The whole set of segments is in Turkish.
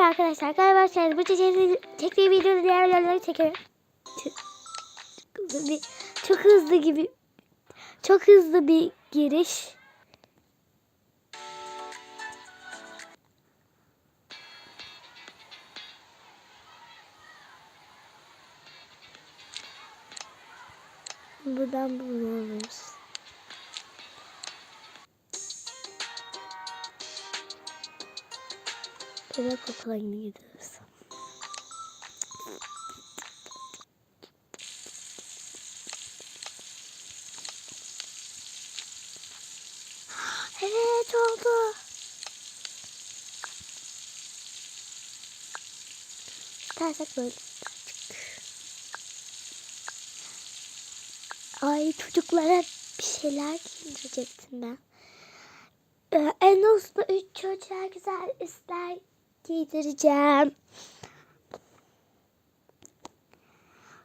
Merhaba arkadaşlar. Galiba şey, bu çiçeği çektiği videoda diğer yerleri çekerim. Çok, hızlı bir, çok hızlı gibi, çok hızlı bir giriş. Buradan bunu alırız. Bebek okuluna gidiyoruz. Evet oldu. İstersek böyle Ay çocuklara bir şeyler giydirecektim ben. Ee, en uslu üç çocuğa güzel üstler giydireceğim.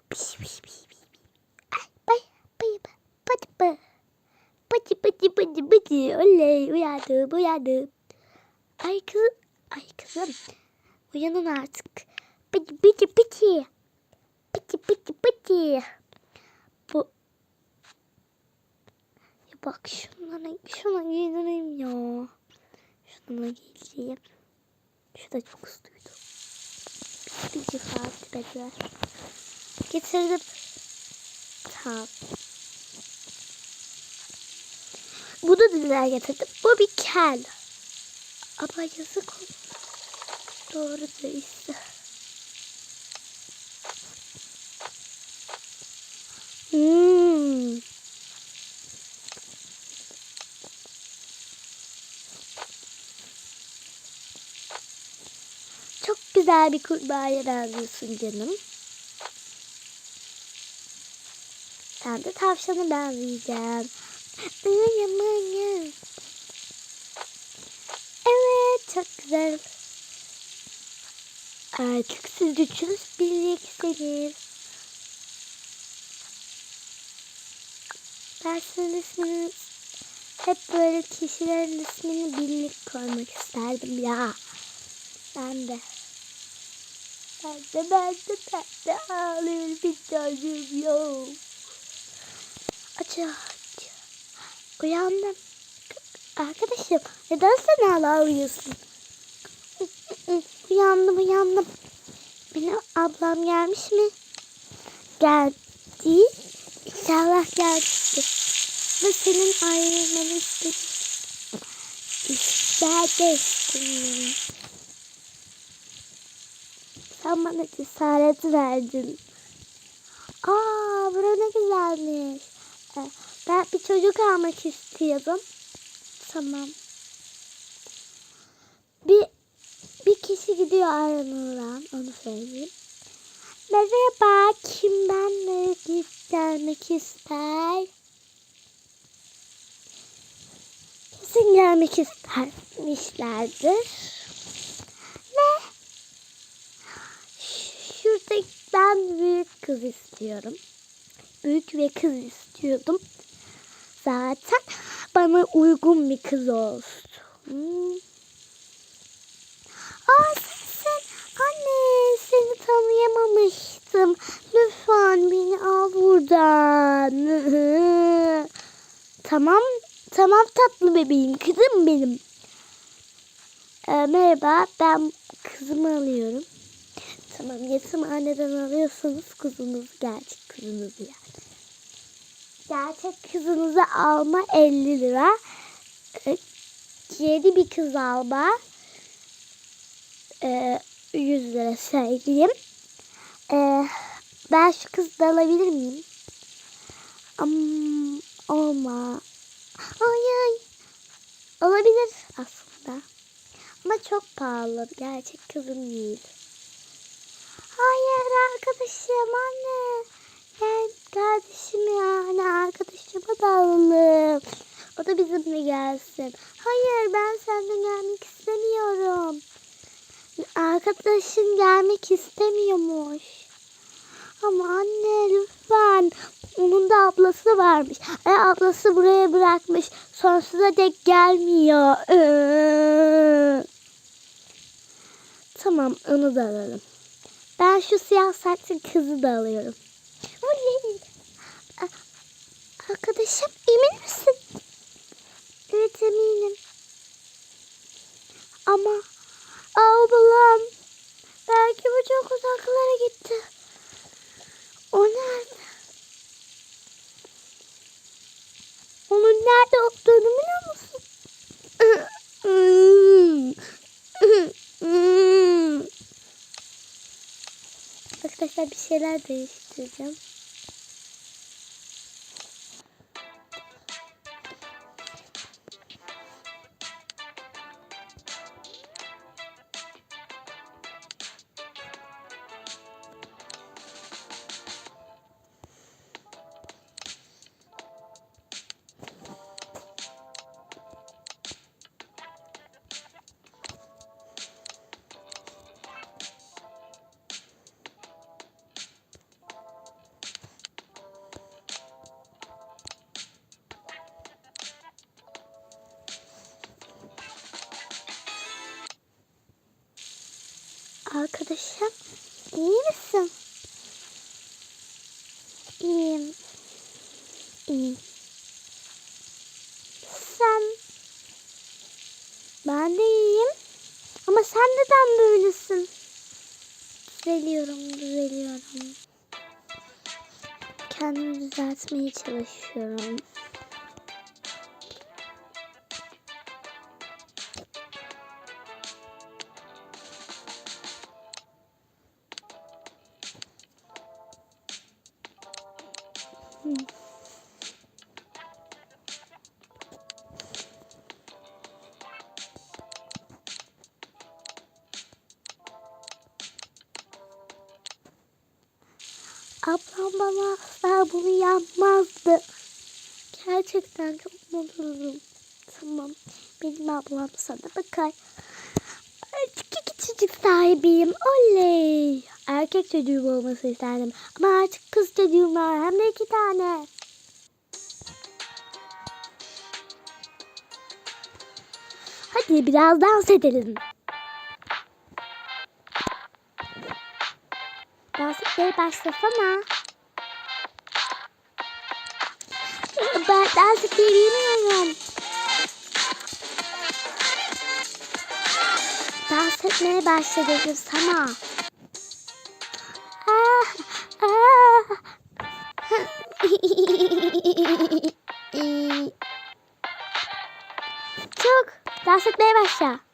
Piş piş piş pati. Pati pati pati. Oley uyandım uyandım. Ay kız ay kızım. Uyanın artık. Pati pati pati. Pati pati pati. Bu ya bak şunlara, şuna giydireyim ya. Şuna giydireyim. Şu da çok ıslıydı. Bir, saat bekler. Getirdim. Tamam. Bu da diziler getirdim. Bu bir kel. Ama yazık. Doğru işte. Hmm. Çok güzel bir kurbağaya benziyorsun canım. Sen de tavşana benzeyeceğim. Mıya mıya. Evet çok güzel. Artık siz üçünüz birliksiniz. Ben sizin hep böyle kişilerin ismini birlik koymak isterdim ya. Ben de. Ben de ben de ben de ağlıyorum bir çocuğum yok. Aç aç. Uyandım. Arkadaşım neden sen hala uyuyorsun? uyandım uyandım. Benim ablam gelmiş mi? Geldi. İnşallah geldi. Ve senin ayrılmanı istedim. İstedim. Sen bana cesaret verdin. Aa, bura ne güzelmiş. Ee, Ben bir çocuk almak istiyordum. Tamam. Bir bir kişi gidiyor aranılan, onu söyleyeyim. Merhaba, kim benle gelmek ister? Kesin gelmek istermişlerdir. Ve şurada ben büyük kız istiyorum. Büyük ve kız istiyordum. Zaten bana uygun bir kız olsun. Aa sen anne seni tanıyamamıştım. Lütfen beni al buradan. tamam tamam tatlı bebeğim kızım benim. Ee, merhaba ben kızımı alıyorum. Tamam yetimhaneden alıyorsanız kızınız gerçek kızınız yani. Gerçek kızınızı alma 50 lira. Yeni bir kız alma e, 100 lira söyleyeyim. Ee, ben şu kızı da alabilir miyim? Olma. Ay ay. Olabilir aslında. Ama çok pahalı. Gerçek kızım değil. Hayır arkadaşım anne. Ben kardeşim yani arkadaşıma da alalım. O da bizimle gelsin. Hayır ben senden gelmek istemiyorum. Arkadaşın gelmek istemiyormuş. Ama anne lütfen. Onun da ablası varmış. E, ablası buraya bırakmış. Sonsuza dek gelmiyor. Ee. Tamam onu da alalım. Ben şu siyah saçlı kızı da alıyorum. Oley! Arkadaşım emin misin? Evet eminim. Ama ablam belki bu çok uzaklara gitti. O nerede? Onun nerede olduğunu biliyor musun? Arkadaşlar bir şeyler değiştireceğim. Arkadaşım iyi misin? İyiyim. İyiyim. Sen? Ben de iyiyim. Ama sen neden böylesin? Düzeliyorum, düzeliyorum. Kendimi düzeltmeye çalışıyorum. Asla bunu yapmazdı. Gerçekten çok mutluyum. Tamam. Benim ablam sana bakar. Artık iki çocuk sahibiyim. Oley. Erkek çocuğum olması isterdim. Ama artık kız çocuğum var. Hem de iki tane. Hadi biraz dans edelim. Dans etmeye başlasana. Ben dans etmeyi bilmiyorum. Dans etmeye başladım sana. Ah, ah. Çok dans etmeye başla.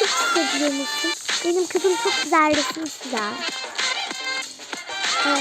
Resim çizebiliyor musun? Benim kızım çok güzel resim çizer. Ee,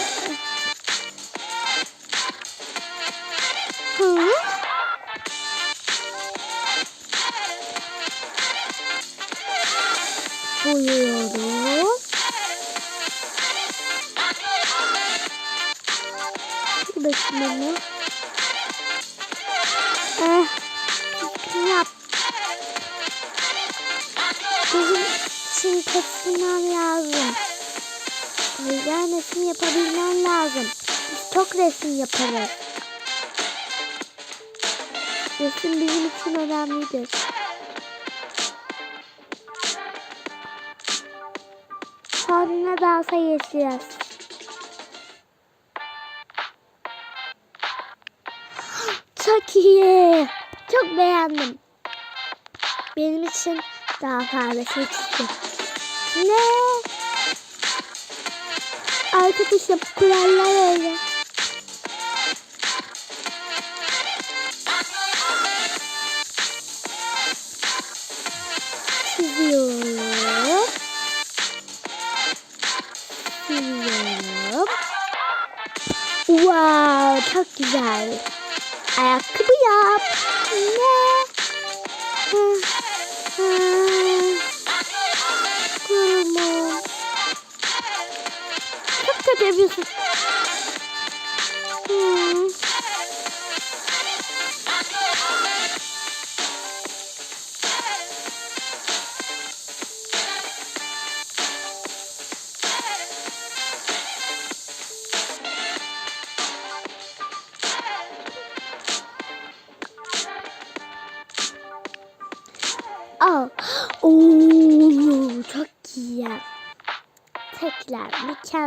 resim yaparız. Resim bizim için önemlidir. Sonra dansa geçeceğiz. Çok iyi. Çok beğendim. Benim için daha fazla seçtim. Ne? Arkadaşım kurallar öyle. Güzel. Ayakkabı yap. Ne?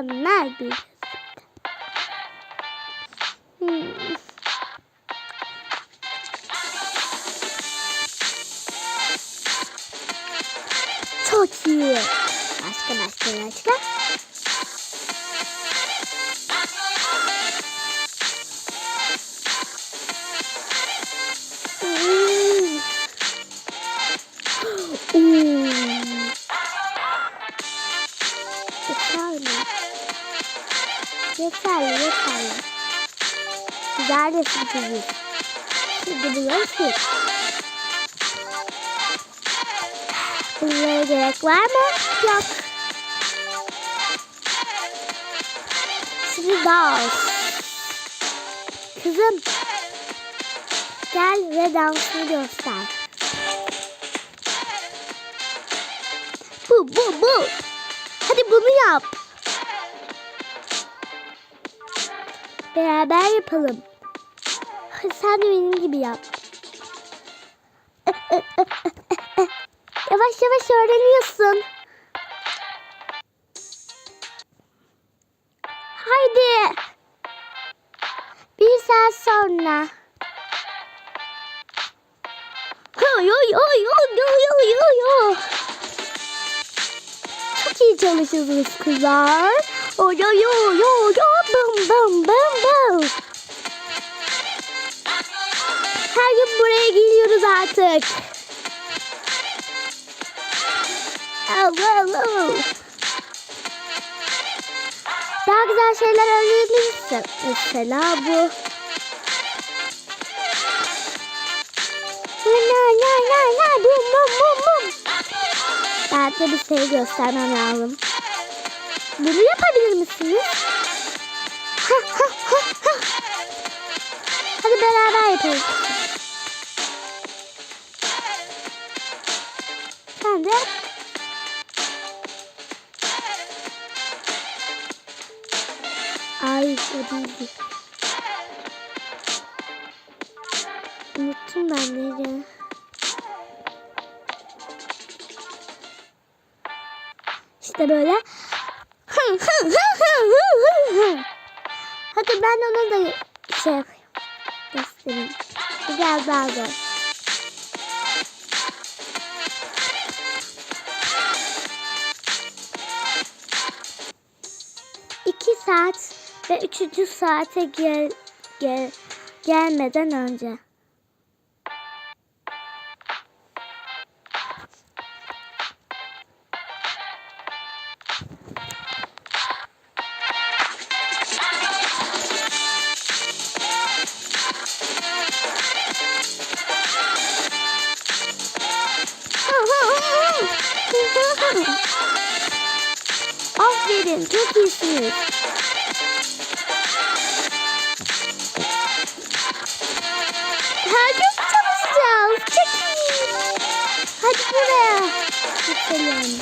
Mükemmel bir Hmm. Çok iyi. Başka başka başka. Yeterli, yeterli. Güzel resim çiziyorsun. Şimdi bunları sil. Bunlara gerek var mı? Yok. Şimdi dans. Kızım. Gel ve dansını göster. Bu, bu, bu. Hadi bunu yap. Beraber yapalım. Sen de benim gibi yap. Yavaş yavaş öğreniyorsun. Haydi. Bir saat sonra. Oy oy oy oy oy oy oy. Çok iyi çalışıyorsunuz kızlar. Oy oy oy oy oy bım bım bım bım. Her gün buraya geliyoruz artık. Allah Allah. Daha güzel şeyler öğrenebilirsin. Mesela bu. Na na na na bum bum bum bum. Ben de bir şey göstermem lazım. Bunu yapabilir misiniz? Ha, ha, ha, ha. Hadi beraber yapalım. Sen de Ay o değildi. Unuttum ben nereye. İşte böyle. Şey yapayım. Göstereyim. Biraz daha zor. Saat ve üçüncü saate gel, gel, gelmeden önce. Aferin, çok iyisiniz. Her gün çalışacağız. Çok iyi. Hadi buraya. Gidelim.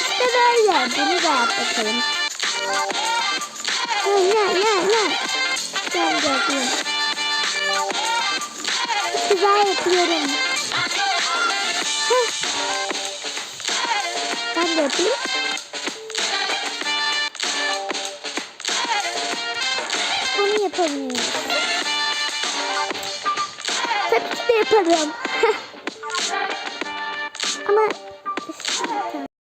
İşte böyle. Bunu da bakalım.